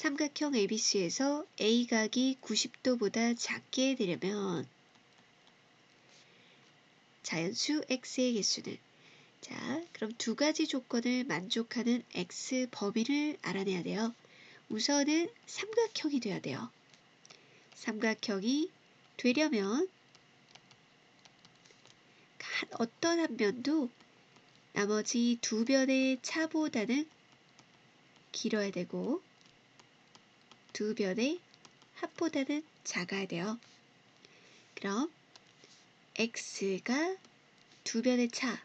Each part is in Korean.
삼각형 ABC에서 A각이 90도보다 작게 되려면 자연수 x의 개수는 자, 그럼 두 가지 조건을 만족하는 x 범위를 알아내야 돼요. 우선은 삼각형이 돼야 돼요. 삼각형이 되려면 어떤 한 면도 나머지 두 변의 차보다는 길어야 되고 두 변의 합보다는 작아야 돼요. 그럼 x가 두 변의 차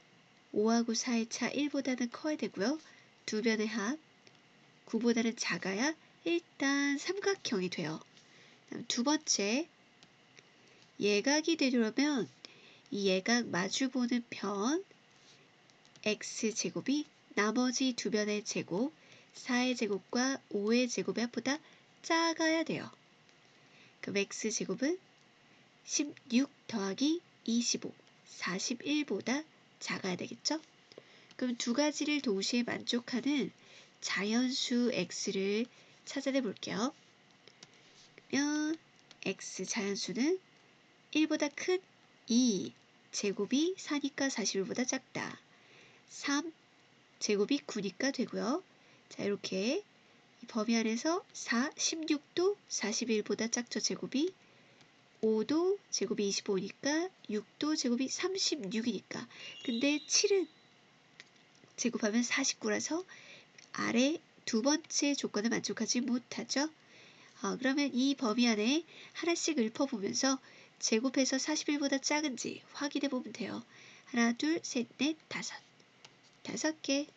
5하고 4의 차 1보다는 커야 되고요. 두 변의 합 9보다는 작아야 일단 삼각형이 돼요. 두 번째 예각이 되려면 이 예각 마주보는 편 x제곱이 나머지 두 변의 제곱 4의 제곱과 5의 제곱의 합보다 작아야 돼요. 그럼 x제곱은 16 더하기 25, 41보다 작아야 되겠죠? 그럼 두 가지를 동시에 만족하는 자연수 x를 찾아내 볼게요. 그러면 x 자연수는 1보다 큰 2, 제곱이 4니까 41보다 작다. 3, 제곱이 9니까 되고요. 자, 이렇게 범위 안에서 4, 16도 41보다 작죠, 제곱이. 5도 제곱이 25니까 6도 제곱이 36이니까. 근데 7은 제곱하면 49라서 아래 두 번째 조건을 만족하지 못하죠. 어, 그러면 이 범위 안에 하나씩 읊어보면서 제곱해서 41보다 작은지 확인해 보면 돼요. 하나, 둘, 셋, 넷, 다섯. 다섯 개.